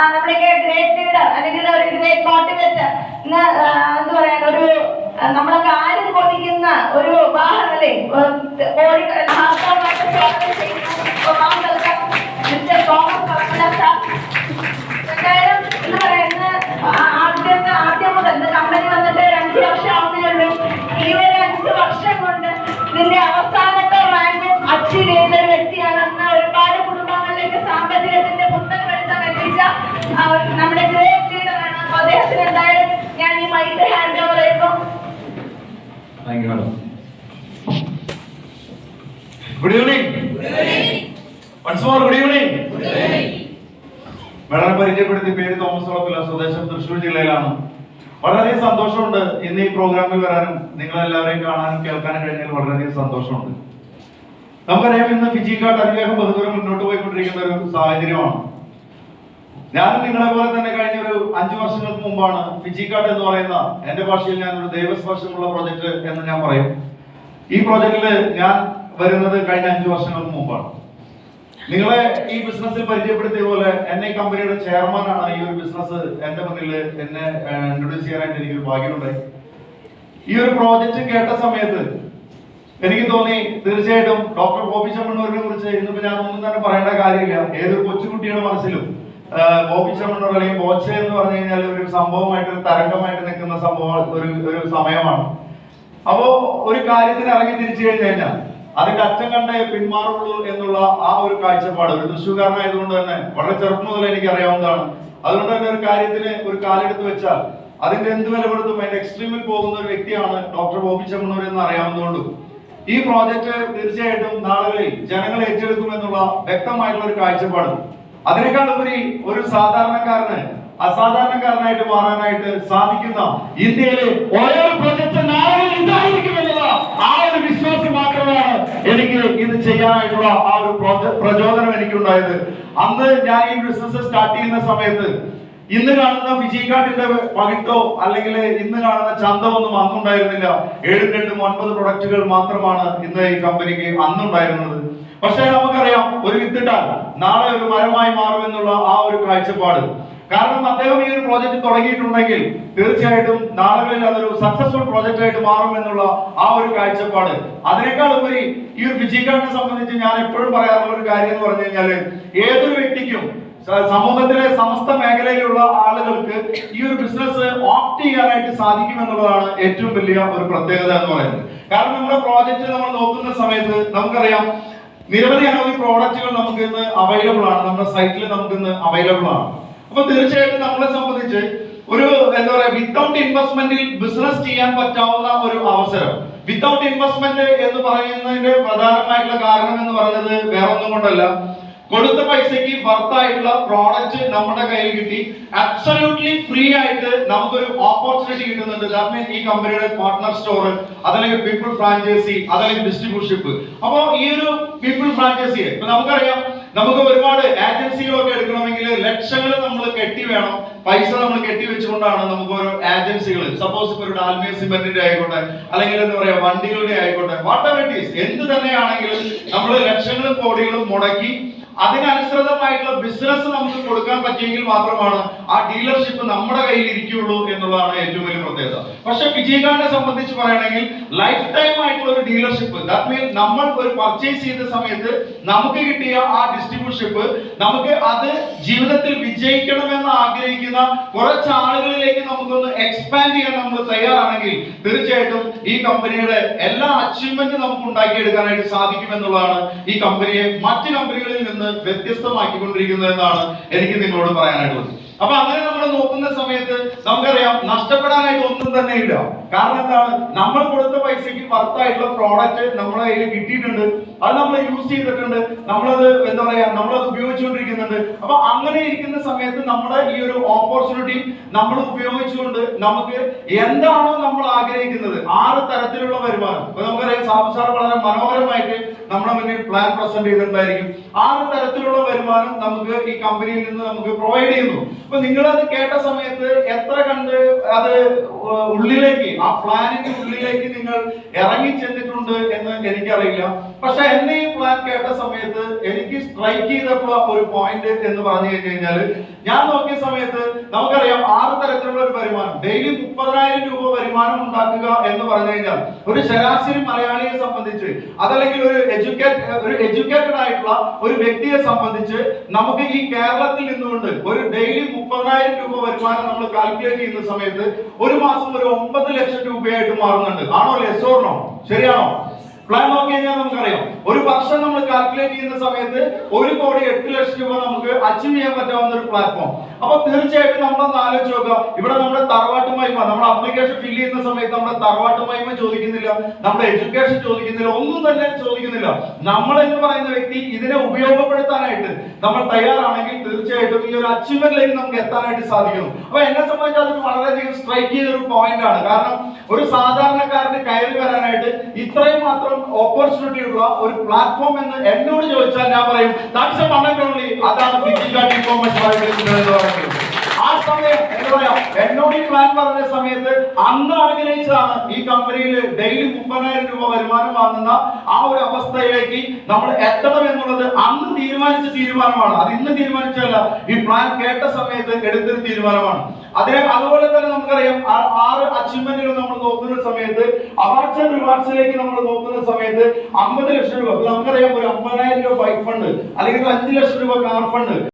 ആ, നമ്മുടെയൊക്കെ great leader അല്ലെങ്കിൽ ഒരു ഗ്രേറ്റ് മോട്ടിവേറ്റർ ഇന്ന് ആ, എന്താ പറയാ ഒരു നമ്മളൊക്കെ ആരും കൊതിക്കുന്ന ഒരു വാഹനം അല്ലേ കോഴിക്കടൽ ഹാസ്യമായിട്ട് സ്വാഗതം ചെയ്യുന്നു ഒന്നാം നൽകാം മിസ്റ്റർ എന്ന് ആദ്യത്തെ കമ്പനി രണ്ട് ആവുന്നേ ഉള്ളൂ. കൊണ്ട് ഇതിന്റെ അവസാനത്തെ റാങ്ക് അച്ചീവ് ചെയ്ത നമ്മുടെ ഗ്രേറ്റ് അദ്ദേഹത്തിന് എന്തായാലും ഞാൻ ഈ mic over good evening once more good പരിചയപ്പെടുത്തിയ പേര് തോമസ് സ്വദേശം തൃശ്ശൂർ ജില്ലയിലാണ്. വളരെയധികം സന്തോഷമുണ്ട് ഇന്ന് ഈ പ്രോഗ്രാമിൽ വരാനും നിങ്ങളെല്ലാവരെയും കാണാനും കേൾക്കാനും കഴിഞ്ഞാൽ വളരെയധികം സന്തോഷമുണ്ട്. നമുക്കറിയാം ഇന്ന് ഫിജിക്കാട്ട് അതിവേഗം ബഹുദൂരം മുന്നോട്ട് പോയിക്കൊണ്ടിരിക്കുന്ന ഒരു സാഹചര്യമാണ്. ഞാനും നിങ്ങളെ പോലെ തന്നെ കഴിഞ്ഞ ഒരു അഞ്ചു വർഷങ്ങൾക്ക് മുമ്പാണ് ഫിജിക്കാട്ട് എന്ന് പറയുന്ന എന്റെ ഭാഷയിൽ ഞാൻ ഒരു ദൈവസ്പർശമുള്ള പ്രൊജക്ട് എന്ന് ഞാൻ പറയും. ഈ പ്രൊജക്ടിൽ ഞാൻ വരുന്നത് കഴിഞ്ഞ അഞ്ചു വർഷങ്ങൾക്ക് മുമ്പാണ്. നിങ്ങളെ ഈ ബിസിനസ്സിൽ പരിചയപ്പെടുത്തിയ പോലെ എന്നെ കമ്പനിയുടെ ചെയർമാനാണ് ഈ ഒരു ബിസിനസ് എന്റെ മുന്നിൽ എന്നെ ഇൻട്രൊഡ്യൂസ് ചെയ്യാനായിട്ട് എനിക്കൊരു ഭാഗ്യമുണ്ടായി. ഈ ഒരു പ്രോജക്റ്റ് കേട്ട സമയത്ത് എനിക്ക് തോന്നി തീർച്ചയായിട്ടും ഡോക്ടർ ഗോപി ചമ്മണ്ണൂരിനെ കുറിച്ച് ഇന്നിപ്പോ ഞാൻ ഒന്നും തന്നെ പറയേണ്ട കാര്യമില്ല. ഏതൊരു കൊച്ചുകുട്ടിയുടെ മനസ്സിലും ഗോപി ചമ്മണ്ണൂർ അല്ലെങ്കിൽ ബോച്ച എന്ന് പറഞ്ഞു കഴിഞ്ഞാൽ ഒരു സംഭവമായിട്ട് ഒരു തരംഗമായിട്ട് നിൽക്കുന്ന സംഭവം ഒരു ഒരു സമയമാണ്. അപ്പോ ഒരു കാര്യത്തിന് ഇറങ്ങി തിരിച്ചു കഴിഞ്ഞു കഴിഞ്ഞാൽ അത് കറ്റം കണ്ടേ പിന്മാറുള്ളൂ എന്നുള്ള ആ ഒരു കാഴ്ചപ്പാട് ഒരു തൃശ്ശൂർക്കാരനായതുകൊണ്ട് തന്നെ വളരെ ചെറുപ്പം മുതൽ എനിക്ക് അറിയാവുന്നതാണ് അതുകൊണ്ട് തന്നെ ഒരു കാര്യത്തിന് ഒരു കാലെടുത്ത് വെച്ചാൽ അതിന്റെ എന്ത് വിലപ്പെടുത്തും അതിന്റെ എക്സ്ട്രീമിൽ പോകുന്ന ഒരു വ്യക്തിയാണ് ഡോക്ടർ ബോബി ചെമ്മണ്ണൂർ എന്ന് അറിയാവുന്നതുകൊണ്ടും. ഈ പ്രോജക്റ്റ് തീർച്ചയായിട്ടും നാളുകളിൽ ജനങ്ങൾ ഏറ്റെടുക്കുമെന്നുള്ള വ്യക്തമായിട്ടുള്ള ഒരു കാഴ്ചപ്പാട്. അതിനേക്കാൾ ഉപരി ഒരു സാധാരണക്കാരന് അസാധാരണക്കാരനായിട്ട് മാറാനായിട്ട് സാധിക്കുന്ന ഇന്ത്യയിലെ ഓരോ ആ ഒരു വിശ്വാസം മാത്രമാണ് എനിക്ക് ഇത് ചെയ്യാനായിട്ടുള്ള ആ ഒരു പ്രചോ- പ്രചോദനം എനിക്കുണ്ടായത്. അന്ന് ഞാൻ ഈ ബിസിനസ് സ്റ്റാർട്ട് ചെയ്യുന്ന സമയത്ത് ഇന്ന് കാണുന്ന ഫിജിക്കാട്ടിന്റെ പകിട്ടോ അല്ലെങ്കിൽ ഇന്ന് കാണുന്ന ചന്തമൊന്നും അന്നുണ്ടായിരുന്നില്ല. ഏഴും രണ്ടും ഒൻപത് പ്രൊഡക്റ്റുകൾ മാത്രമാണ് ഇന്ന് ഈ കമ്പനിക്ക് അന്നുണ്ടായിരുന്നത്. പക്ഷേ നമുക്കറിയാം ഒരു വിത്തിട്ടാൽ നാളെ ഒരു മരമായി മാറുമെന്നുള്ള ആ ഒരു കാഴ്ചപ്പാട്. കാരണം അദ്ദേഹം ഈ ഒരു പ്രോജക്റ്റ് തുടങ്ങിയിട്ടുണ്ടെങ്കിൽ തീർച്ചയായിട്ടും നാളുകളിൽ അതൊരു സക്സസ്ഫുൾ പ്രോജക്റ്റ് ആയിട്ട് മാറുമെന്നുള്ള ആ ഒരു കാഴ്ചപ്പാട്. അതിനേക്കാൾ ഉപരി ഈ ഒരു ഫിജിക്കാറിനെ സംബന്ധിച്ച് ഞാൻ എപ്പോഴും പറയാറുള്ള ഒരു കാര്യം എന്ന് പറഞ്ഞു കഴിഞ്ഞാൽ ഏതൊരു വ്യക്തിക്കും സമൂഹത്തിലെ സമസ്ത മേഖലയിലുള്ള ആളുകൾക്ക് ഈ ഒരു ബിസിനസ് ഓപ്റ്റ് ചെയ്യാനായിട്ട് സാധിക്കും എന്നുള്ളതാണ് ഏറ്റവും വലിയ ഒരു പ്രത്യേകത എന്ന് പറയുന്നത്. കാരണം നമ്മുടെ പ്രോജക്റ്റ് നമ്മൾ നോക്കുന്ന സമയത്ത് നമുക്കറിയാം നിരവധി അനവധി പ്രോഡക്റ്റുകൾ നമുക്ക് ഇന്ന് അവൈലബിൾ ആണ്? നമ്മുടെ സൈറ്റിൽ നമുക്ക് ഇന്ന് അവൈലബിൾ ആണ്. അപ്പൊ തീർച്ചയായിട്ടും നമ്മളെ സംബന്ധിച്ച് ഒരു എന്താ പറയാ വിത്തൗട്ട് ഇൻവെസ്റ്റ്മെന്റിൽ ബിസിനസ് ചെയ്യാൻ പറ്റാവുന്ന ഒരു അവസരം. വിത്തൗട്ട് ഇൻവെസ്റ്റ്മെന്റ് എന്ന് പറയുന്നതിന്റെ പ്രധാനമായിട്ടുള്ള കാരണം എന്ന് പറയുന്നത് വേറെ ഒന്നും കൊണ്ടല്ല. കൊടുത്ത പൈസക്ക് വർത്തായിട്ടുള്ള പ്രോഡക്റ്റ് നമ്മുടെ കയ്യിൽ കിട്ടി. അബ്സല്യൂട്ട്ലി ഫ്രീ ആയിട്ട് നമുക്കൊരു ഓപ്പർച്യൂണിറ്റി കിട്ടുന്നുണ്ട്. ഗവൺമെന്റ് ഈ കമ്പനിയുടെ പാർട്ണർ സ്റ്റോർ അതല്ലെങ്കിൽ പീപ്പിൾ ഫ്രാഞ്ചൈസി അതല്ലെങ്കിൽ ഡിസ്ട്രിബ്യൂഷിപ്പ് അപ്പോൾ ഈ ഒരു പീപ്പിൾ ഫ്രാഞ്ചൈസി ഇപ്പൊ നമുക്കറിയാം നമുക്ക് ഒരുപാട് ഏജൻസികളൊക്കെ എടുക്കണമെങ്കിൽ ലക്ഷങ്ങൾ നമ്മൾ കെട്ടി വേണം. പൈസ നമ്മൾ കെട്ടി വെച്ചുകൊണ്ടാണ് നമുക്ക് ഓരോ ഏജൻസികൾ സപ്പോസ് ഇപ്പൊ ഒരു ഡാൽമിയ സിമെന്റിന്റെ ആയിക്കോട്ടെ അല്ലെങ്കിൽ എന്താ പറയാ വണ്ടികളുടെ ആയിക്കോട്ടെ വാട്ട് എവർ ഇറ്റ് ഈസ് എന്ത് തന്നെയാണെങ്കിലും നമ്മൾ ലക്ഷങ്ങളും കോടികളും മുടക്കി അതിനനുസൃതമായിട്ടുള്ള ബിസിനസ് നമുക്ക് കൊടുക്കാൻ പറ്റിയെങ്കിൽ മാത്രമാണ് ആ ഡീലർഷിപ്പ് നമ്മുടെ കയ്യിൽ ഇരിക്കുകയുള്ളൂ എന്നുള്ളതാണ് ഏറ്റവും വലിയ പ്രത്യേകത പക്ഷെ വിജയകാന്തിനെ സംബന്ധിച്ച് പറയുകയാണെങ്കിൽ ലൈഫ് ടൈം ആയിട്ടുള്ള ഒരു ഡീലർഷിപ്പ് ദാറ്റ് മീൻ നമ്മൾ ഒരു പർച്ചേസ് ചെയ്ത സമയത്ത് നമുക്ക് കിട്ടിയ ആ ഡിസ്ട്രിബ്യൂഷൻഷിപ്പ് നമുക്ക് അത് ജീവിതത്തിൽ വിജയിക്കണമെന്ന് ആഗ്രഹിക്കുന്ന കുറച്ച് ആളുകളിലേക്ക് നമുക്കൊന്ന് എക്സ്പാൻഡ് ചെയ്യാൻ നമ്മൾ തയ്യാറാണെങ്കിൽ തീർച്ചയായിട്ടും ഈ കമ്പനിയുടെ എല്ലാ അച്ചീവ്മെന്റും നമുക്ക് ഉണ്ടാക്കിയെടുക്കാനായിട്ട് സാധിക്കും എന്നുള്ളതാണ് ഈ കമ്പനിയെ മറ്റ് കമ്പനികളിൽ നിന്ന് വ്യത്യസ്തമാക്കിക്കൊണ്ടിരിക്കുന്നത് എന്നാണ് എനിക്ക് നിങ്ങളോട് പറയാനായിട്ടുള്ളത്. അപ്പൊ അങ്ങനെ നമ്മൾ നോക്കുന്ന സമയത്ത് നമുക്കറിയാം നഷ്ടപ്പെടാനായിട്ട് ഒന്നും തന്നെ ഇല്ല. കാരണം എന്താണ്? നമ്മൾ കൊടുത്ത പൈസയ്ക്ക് വർത്തായിട്ടുള്ള പ്രോഡക്റ്റ് നമ്മളെ കയ്യിൽ കിട്ടിയിട്ടുണ്ട്. അത് നമ്മൾ യൂസ് ചെയ്തിട്ടുണ്ട്. നമ്മളത് എന്താ പറയാ നമ്മളത് ഉപയോഗിച്ചുകൊണ്ടിരിക്കുന്നുണ്ട്. അപ്പൊ അങ്ങനെ ഇരിക്കുന്ന സമയത്ത് നമ്മുടെ ഈ ഒരു ഓപ്പർച്യൂണിറ്റി നമ്മൾ ഉപയോഗിച്ചുകൊണ്ട് നമുക്ക് എന്താണോ നമ്മൾ ആഗ്രഹിക്കുന്നത്. ആറ് തരത്തിലുള്ള വരുമാനം. ഇപ്പൊ നമുക്കറിയാം സാബു സാർ വളരെ മനോഹരമായിട്ട് നമ്മളെ മുന്നിൽ പ്ലാൻ പ്രസന്റ് ചെയ്തിട്ടുണ്ടായിരിക്കും. ആറ് തരത്തിലുള്ള വരുമാനം നമുക്ക് ഈ കമ്പനിയിൽ നിന്ന് നമുക്ക് പ്രൊവൈഡ് ചെയ്യുന്നു. അപ്പൊ നിങ്ങൾ അത് കേട്ട സമയത്ത് എത്ര കണ്ട് അത് ഉള്ളിലേക്ക് ആ പ്ലാനിന്റെ ഉള്ളിലേക്ക് നിങ്ങൾ ഇറങ്ങി ചെന്നിട്ടുണ്ട് എന്ന് എനിക്കറിയില്ല. പക്ഷെ എന്നെ ഈ പ്ലാൻ കേട്ട സമയത്ത് എനിക്ക് സ്ട്രൈക്ക് ചെയ്തപ്പോൾ ഒരു പോയിന്റ് എന്ന് പറഞ്ഞു കഴിഞ്ഞാൽ ഞാൻ നോക്കിയ സമയത്ത് നമുക്കറിയാം ആറ് തരത്തിലുള്ള ഒരു വരുമാനം. ഡെയിലി മുപ്പതിനായിരം രൂപ വരുമാനം ഉണ്ടാക്കുക എന്ന് പറഞ്ഞു കഴിഞ്ഞാൽ ഒരു ശരാശരി മലയാളിയെ സംബന്ധിച്ച് അതല്ലെങ്കിൽ ഒരു എഡ്യൂക്കേറ്റ് ഒരു എഡ്യൂക്കേറ്റഡ് ആയിട്ടുള്ള ഒരു വ്യക്തിയെ സംബന്ധിച്ച് നമുക്ക് ഈ കേരളത്തിൽ നിന്നുകൊണ്ട് ഒരു ഡെയിലി മുപ്പതിനായിരം രൂപ വരുമാനം നമ്മൾ കാൽക്കുലേറ്റ് ചെയ്യുന്ന സമയത്ത് ഒരു മാസം ഒരു ഒമ്പത് ലക്ഷം രൂപയായിട്ട് മാറുന്നുണ്ട്. ആണോ ലെസ് ലെസോർണോ ശരിയാണോ? പ്ലാൻ നോക്കി കഴിഞ്ഞാൽ നമുക്കറിയാം. ഒരു വർഷം നമ്മൾ കാൽക്കുലേറ്റ് ചെയ്യുന്ന സമയത്ത് ഒരു കോടി എട്ട് ലക്ഷം രൂപ നമുക്ക് അച്ചീവ് ചെയ്യാൻ പറ്റാവുന്ന ഒരു പ്ലാറ്റ്ഫോം അപ്പൊ തീർച്ചയായിട്ടും നമ്മളൊന്ന് ആലോചിച്ച് നോക്കാം ഇവിടെ നമ്മുടെ തറവാട്ട് മഹിമ നമ്മുടെ അപ്ലിക്കേഷൻ ഫില്ല് ചെയ്യുന്ന സമയത്ത് നമ്മുടെ തറവാട്ട് മഹിമ ചോദിക്കുന്നില്ല നമ്മുടെ എഡ്യൂക്കേഷൻ ചോദിക്കുന്നില്ല ഒന്നും തന്നെ ചോദിക്കുന്നില്ല. നമ്മൾ എന്ന് പറയുന്ന വ്യക്തി ഇതിനെ ഉപയോഗപ്പെടുത്താനായിട്ട് നമ്മൾ തയ്യാറാണെങ്കിൽ തീർച്ചയായിട്ടും ഈ ഒരു അച്ചീവ്മെന്റിലേക്ക് നമുക്ക് എത്താനായിട്ട് സാധിക്കുന്നു. അപ്പൊ എന്നെ സംബന്ധിച്ച് അത് വളരെയധികം സ്ട്രൈക്ക് ചെയ്ത ഒരു പോയിന്റ് ആണ്. കാരണം ഒരു സാധാരണക്കാരന് കയറി വരാനായിട്ട് ഇത്രയും മാത്രം ഓപ്പർച്യൂണിറ്റി ഉള്ള ഒരു പ്ലാറ്റ്ഫോം എന്ന് എന്നോട് ചോദിച്ചാൽ ഞാൻ പറയും ദാറ്റ്സ് എ ഓൺലി അതാണ് ഫിസിക്കൽ ഇൻഫോർമേഷൻ എന്ന് പറയുന്നത്. സമയം എന്താ പറയാ. എന്നോട് ഈ പ്ലാൻ പറഞ്ഞ സമയത്ത് അന്ന് അനുഗ്രഹിച്ചതാണ് ഈ കമ്പനിയിൽ ഡെയിലി മുപ്പതിനായിരം രൂപ വരുമാനം വാങ്ങുന്ന ആ ഒരു അവസ്ഥയിലേക്ക് നമ്മൾ എത്തണം എന്നുള്ളത് അന്ന് തീരുമാനിച്ച തീരുമാനമാണ്. അത് ഇന്ന് തീരുമാനിച്ചല്ല ഈ പ്ലാൻ കേട്ട സമയത്ത് എടുത്തൊരു തീരുമാനമാണ്. അതിനെ അതുപോലെ തന്നെ നമുക്കറിയാം ആറ് അച്ചീവ്മെന്റുകൾ നമ്മൾ നോക്കുന്ന സമയത്ത് അവാർഡ്സ് ആൻഡ് റിവാർഡ്സിലേക്ക് നമ്മൾ നോക്കുന്ന സമയത്ത് അമ്പത് ലക്ഷം രൂപ നമുക്കറിയാം ഒരു അമ്പതിനായിരം രൂപ ബൈക്ക് ഫണ്ട് അല്ലെങ്കിൽ അഞ്ച് ലക്ഷം രൂപ കാർ ഫണ്ട്